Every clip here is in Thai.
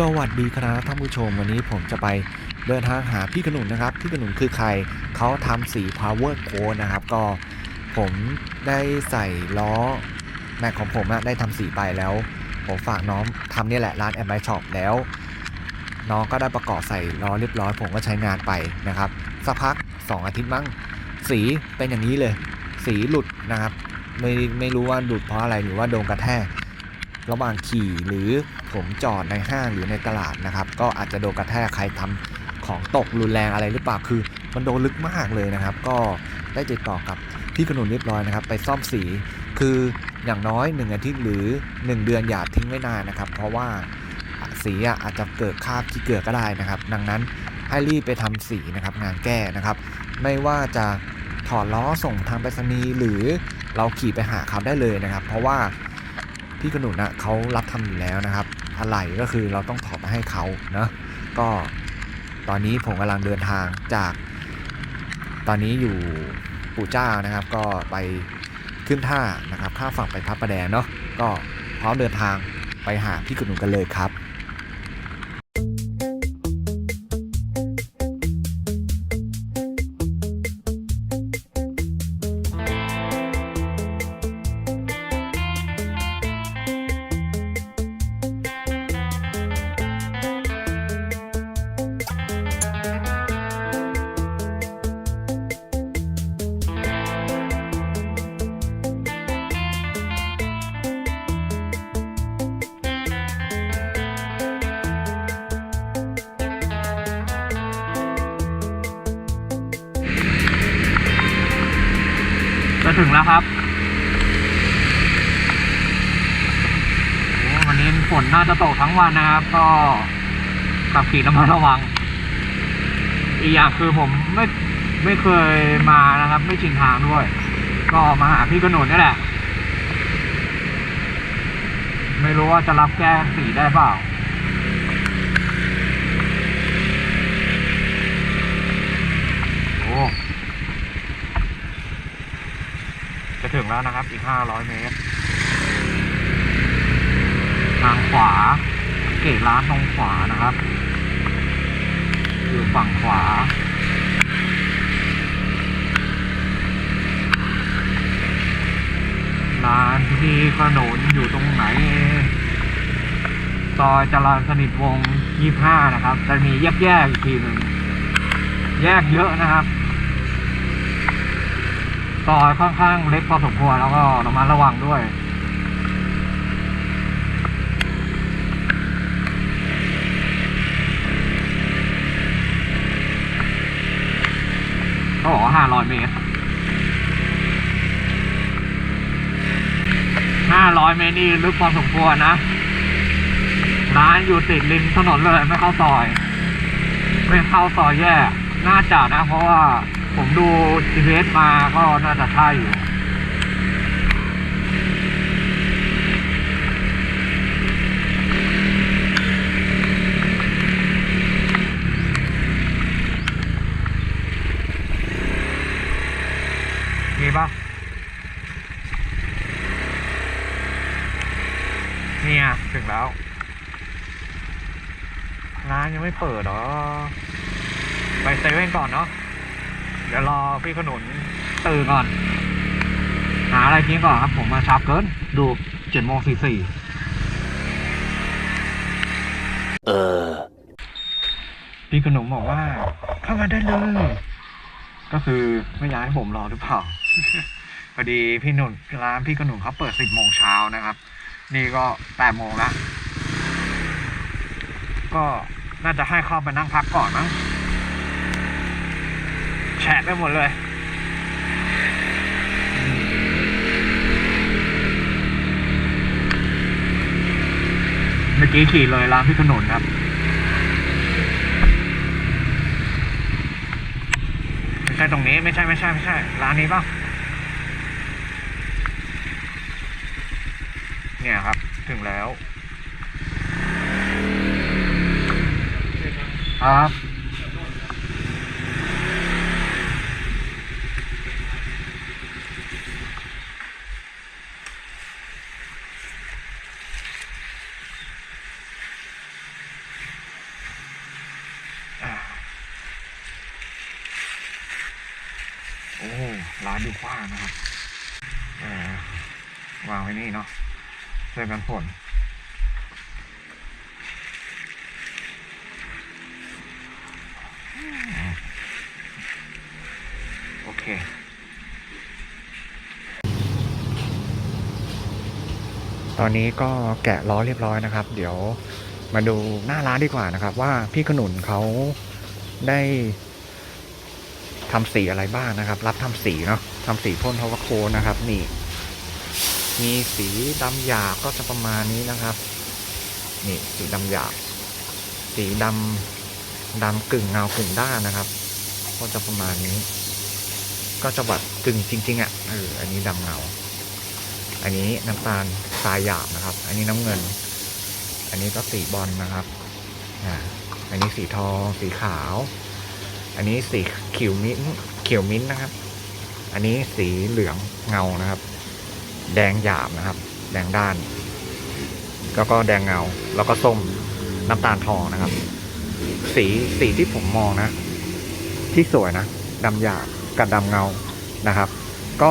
สวัสดีครับท่านผู้ชมวันนี้ผมจะไปเดินทางหาพี่ขนุนนะครับ พี่ขนุนคือใครเขาทำสี power code นะครับ ก็ผมได้ใส่ล้อแม็กของผมอะได้ทำสีไปแล้ว ผมฝากน้องทำนี่แหละร้านแอมไบช็อปแล้ว น้องก็ได้ประกอบใส่ล้อเรียบร้อย ผมก็ใช้งานไปนะครับ สักพัก 2 อาทิตย์มั้งสีเป็นอย่างนี้เลย สีหลุดนะครับ ไม่ไม่รู้ว่าหลุดเพราะอะไรหรือว่าโดนกระแทก ระหว่างขี่หรือผมจอดในห้างหรือในตลาดนะครับ ก็อาจจะโดนกระแทกใครทำของตกรุนแรงอะไรหรือเปล่าคือมันโดนลึกมากเลยนะครับ ก็ได้ติดต่อกับพี่ขนุนเรียบร้อยนะครับ ไปซ่อมสีคืออย่างน้อย1อาทิตย์หรือ 1 เดือนอย่าทิ้งไว้นานนะครับ เพราะว่าสีอาจจะเกิดคราบที่เกลือก็ได้นะครับ ดังนั้นให้รีบไปทำสีนะครับงานแก้นะครับ ไม่ว่าจะถอดล้อส่งทางไปรษณีย์หรือเราขี่ไปหาเขาได้เลยนะครับ เพราะว่า พี่ขนุนนะเขารับทำอยู่แล้วนะครับ อะไรก็คือเราต้องถอดมาให้เขาเนาะก็ตอนนี้ผมกำลังเดินทางจาก ตอนนี้อยู่ปู่เจ้านะครับ ก็ไปขึ้นท่านะครับข้าฝั่งไปพระประแดงเนาะก็พร้อมเดินทางไปหาพี่ขนุนกันเลยครับ ถึงแล้วครับโอ้วันนี้ฝนน่าจะตกทั้งวันนะครับ ก็ขับขี่ระมัดระวัง อีกอย่างคือผมไม่ไม่เคยมานะครับ ไม่ชินทางด้วย ก็มาหาพี่กระหนุนนี่แหละ ไม่รู้ว่าจะรับแก้สีได้เปล่า โอ้ จะถึ งแล้วนะครับ อีก 500 เมตร ทางขวา เกตร้านตรงขวานะครับ อยู่ฝั่งขวา ร้านที่ขนนอยู่ตรงไหนซอยจรัญสนิทวง 25 นะครับ จะมีแยกแยกๆอีกทีหนึ่ง แยกเยอะนะครับ ซอยค่อนข้างเล็กพอสมควรแล้วก็ระมัดระวังด้วยก็บอกว่าห้าร้อยเมตรห้าร้อยเมตรนี่ลึกพอสมควรนะ ร้านอยู่ติดริมถนนเลยไม่เข้าซอย ไม่เข้าซอยแย่ น่าจะนะเพราะว่า ผมดู GPS มาก็น่าจะใช่อยู่มีปะเนี่ยถึงแล้ว ร้านยังไม่เปิดเหรอ ไปเซเว่นก่อนเนาะ ดี๋ยวรอพี่ขนุนตื่นก่อน หาอะไรกินก่อนครับ ผมมาช้าเกิน ดูเจ็ดโมงสี่สี่เออ พี่ขนมบอกว่า เข้ามาได้เลย ก็คือไม่อยากให้ผมรอหรือเปล่า พอดีพี่หนุนร้านพี่ขนุนเขาเปิดสิบโมงเช้านะครับ นี่ก็แปดโมงละก็น่าจะให้เข้าไปนั่งพักก่อนมั้งแฉะไปหมดเลย เมื่อกี้ขี่เลยร้านพี่ขนุนครับ ไม่ใช่ตรงนี้ไม่ใช่ไม่ใช่ไม่ใช่ร้านนี้ป่ะเนี่ยครับ ถึงแล้ว ครับานอยู่ขว้างนะครับวางไว้นี่เนาะเสื้อกันฝนโอเคตอนนี้ก็แกะล้อเรียบร้อยนะครับ เดี๋ยวมาดูหน้าร้านดีกว่านะครับ ว่าพี่ขนุนเขาได้ทำสีอะไรบ้างนะครับ รับทำสีเนาะ ทำสีพ่นทวโคนะครับ นี่ มีสีดำหยาบก็จะประมาณนี้นะครับ นี่สีดำหยาบ สีดำดำกึ่งเงากึ่งด้านนะครับ ก็จะประมาณนี้ ก็จะแบบกึ่งจริง ๆอะ่ะเอออันนี้ดำเงา อันนี้น้ำตาลทรายหยาบนะครับ อันนี้น้ำเงิน อันนี้ก็สีบอลนะครับอ่าอันนี้สีทอง สีขาว อันนี้สีเขียวมิ้นเขียวมิ้นนะครับ อันนี้สีเหลืองเงานะครับ แดงหยาบนะครับ แดงด้าน แล้วก็แดงเงา แล้วก็ส้มน้ำตาลทองนะครับ สีสีที่ผมมองนะ ที่สวยนะดำหยาบกับดำเงานะครับ ก็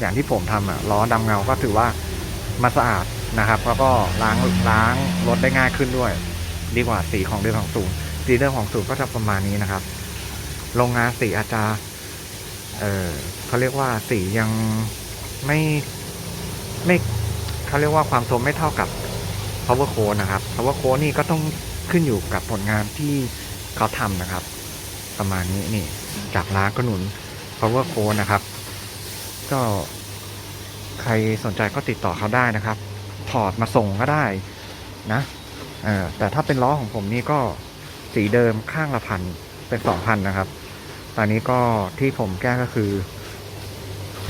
อย่างที่ผมทำอะล้อดำเงาก็ถือว่ามาสะอาดนะครับ แล้วก็ล้างล้างรถได้ง่ายขึ้นด้วย ดีกว่าสีของเดิมของศูนย์สีเดิมของศูนย์ก็จะประมาณนี้นะครับ โรงงานสีอาจจะ เออเขาเรียกว่าสียังไม่ไม่เขาเรียกว่าความทนไม่เท่ากับ power code นะครับ power code นี่ก็ต้องขึ้นอยู่กับผลงานที่เขาทำนะครับ ประมาณนี้นี่ จากร้านขนุน power code นะครับ ก็ใครสนใจก็ติดต่อเขาได้นะครับ ถอดมาส่งก็ได้นะเออแต่ถ้าเป็นล้อของผมนี่ก็สีเดิมข้างละพันเป็นสองพันนะครับ ตอนนี้ก็ที่ผมแก้ก็คือ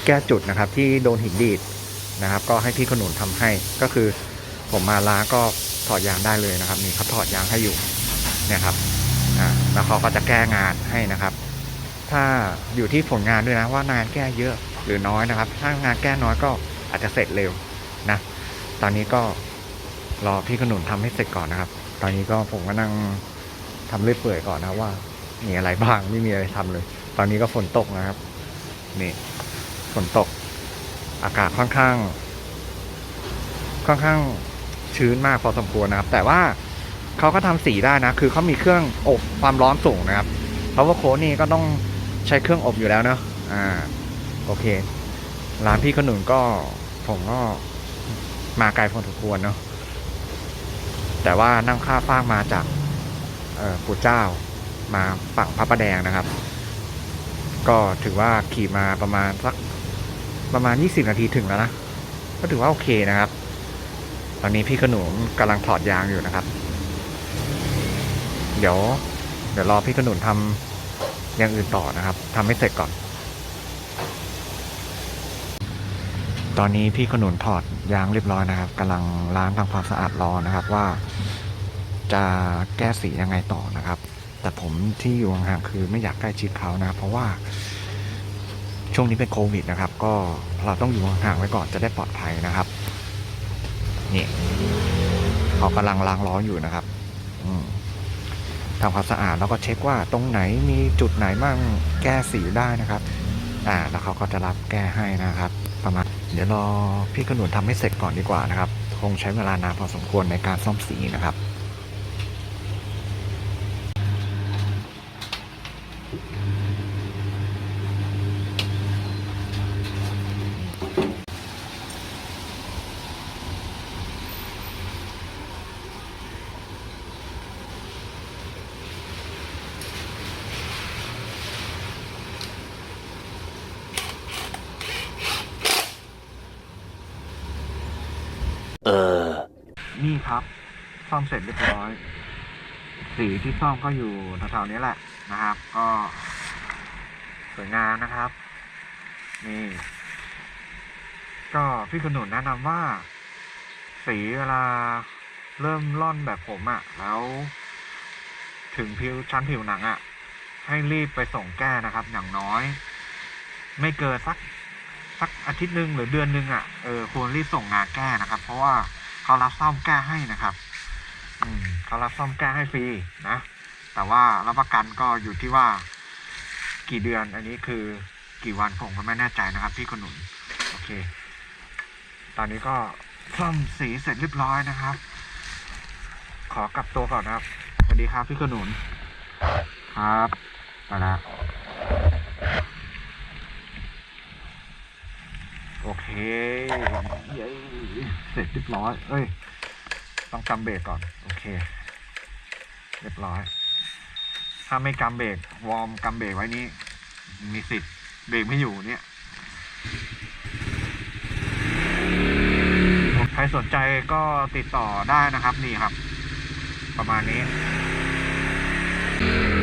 แก้จุดนะครับ ที่โดนหินดีดนะครับ ก็ให้พี่ขนุนทำให้ก็คือ ผมมาล้าก็ถอดยางได้เลยนะครับนี่เขาถอดยางให้อยู่เนี่ยครับอ่าแล้วเขาก็จะแก้งานให้นะครับ ถ้าอยู่ที่ผลงานด้วยนะว่างานแก้เยอะหรือน้อยนะครับ ถ้างานแก้น้อยก็อาจจะเสร็จเร็วนะ ตอนนี้ก็รอพี่ขนุนทำให้เสร็จก่อนนะครับ ตอนนี้ก็ผมก็นั่งทำเรื่อยเปื่อยก่อนนะว่า มีอะไรบ้างไม่มีอะไรทำเลย ตอนนี้ก็ฝนตกนะครับ นี่ฝนตก อากาศค่อนข้าง ค่อนข้างชื้นมากพอสมควรนะครับ แต่ว่าเขาก็ทำสีได้นะ คือเขามีเครื่องอบความร้อนสูงนะครับ เพราะว่าโค้นี่ก็ต้องใช้เครื่องอบอยู่แล้วเนอะอ่า โอเค ร้านพี่ขนุนก็ผมก็มาไกลพอสมควรเนาะแต่ว่านั่งข้ามฟากมาจากเอ่อปู่เจ้า มาฝั่งพระประแดงนะครับ ก็ถือว่าขี่มาประมาณสักประมาณ 20 นาทีถึงแล้วนะ ก็ถือว่าโอเคนะครับ ตอนนี้พี่ขนุนกำลังถอดยางอยู่นะครับ เดี๋ยว เดี๋ยวรอพี่ขนุนทำอย่างอื่นต่อนะครับทำให้เสร็จก่อน ตอนนี้พี่ขนุนถอดยางเรียบร้อยนะครับกำลังล้างทำความสะอาดล้อนะครับว่า จะแก้สียังไงต่อนะครับ แต่ผมที่อยู่ห่างๆคือไม่อยากใกล้ชิดเขานะ เพราะว่า ช่วงนี้เป็นโควิดนะครับ ก็เราต้องอยู่ห่างๆไว้ก่อนจะได้ปลอดภัยนะครับนี่เขากำลังล้างล้ออยู่นะครับทำความสะอาดแล้วก็เช็คว่าตรงไหนมีจุดไหนบ้างแก้สีได้นะครับ อ่า แล้วเขาก็จะรับแก้ให้นะครับ ประมาณเดี๋ยวรอพี่ขนุนทำให้เสร็จก่อนดีกว่านะครับ คงใช้เวลานานพอสมควรในการซ่อมสีนะครับ ครับ ซ่อมเสร็จเรียบร้อย สีที่ซ่อมก็อยู่แถวๆนี้แหละนะครับ ก็สวยงามนะครับ นี่ ก็พี่ขนุนแนะนำว่า สีเวลาเริ่มร่อนแบบผมอะ่ะ แล้ว ถึงผิวชั้นผิวหนังอะ่ะ ให้รีบไปส่งแก้นะครับ อย่างน้อย ไม่เกินสักสักอาทิตย์หนึ่งหรือเดือนหนึ่งอะ่ะเออควรรีบส่งงานแก้นะครับ เพราะว่า เขารับซ่อมแก้ให้นะครับ อืมเขารับซ่อมแก้ให้ฟรีนะ แต่ว่ารับประกันก็อยู่ที่ว่า กี่เดือนอันนี้คือกี่วันผมก็ไม่แน่ใจนะครับ พี่ขนุนโอเค ตอนนี้ก็ซ่อมสีเสร็จเรียบร้อยนะครับ ขอกลับตัวก่อนนะครับสวัสดีครับพี่ขนุนครับไปละโอ เคเย้เสร็จเรียบร้อย เอ้ย ต้องกำเบรกก่อน โอเค เรียบร้อย ถ้าไม่กำเบรกวอร์มกำเบรกไว้นี้ มีสิทธิ์เบรกไม่อยู่เนี่ยใครสนใจก็ติดต่อได้นะครับนี่ครับ ประมาณนี้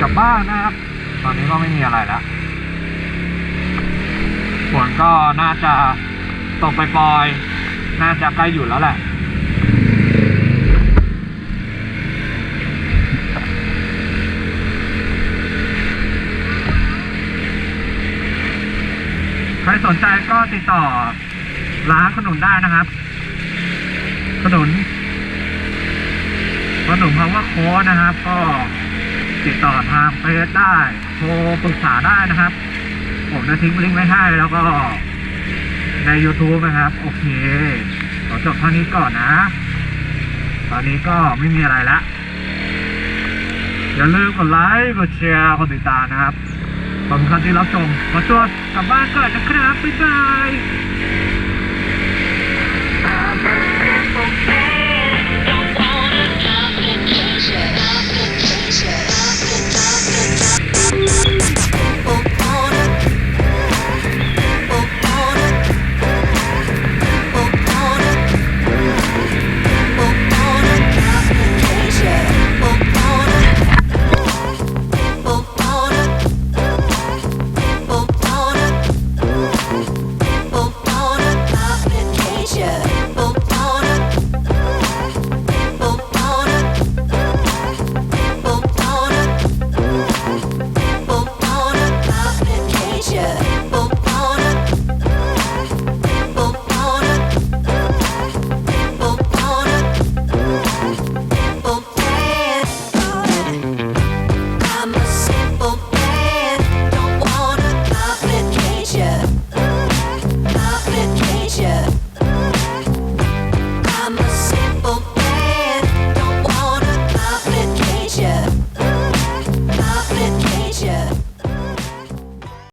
กลับบ้านนะครับ ตอนนี้ก็ไม่มีอะไรแล้วฝนก็น่าจะ ตกไปปลอยๆน่าจะใกล้อยู่แล้วแหละใครสนใจก็ติดต่อร้านขนุนได้นะครับ ขนุนขนุนคำว่าโค้ดนะครับ ก็ติดต่อทางเฟซได้ โทรปรึกษาได้นะครับ ผมจะทิ้งลิงก์ไว้ให้แล้วก็ ใน YouTube นะครับ โอเคขอจบเท่านี้ก่อนนะ ตอนนี้ก็ไม่มีอะไรละอย่าลืมกดไลค์กดแชร์กดติดตามนะครับขอบคุณครับที่รับชมขอตัวกลับบ้านก่อนนะครับบ๊ายบาย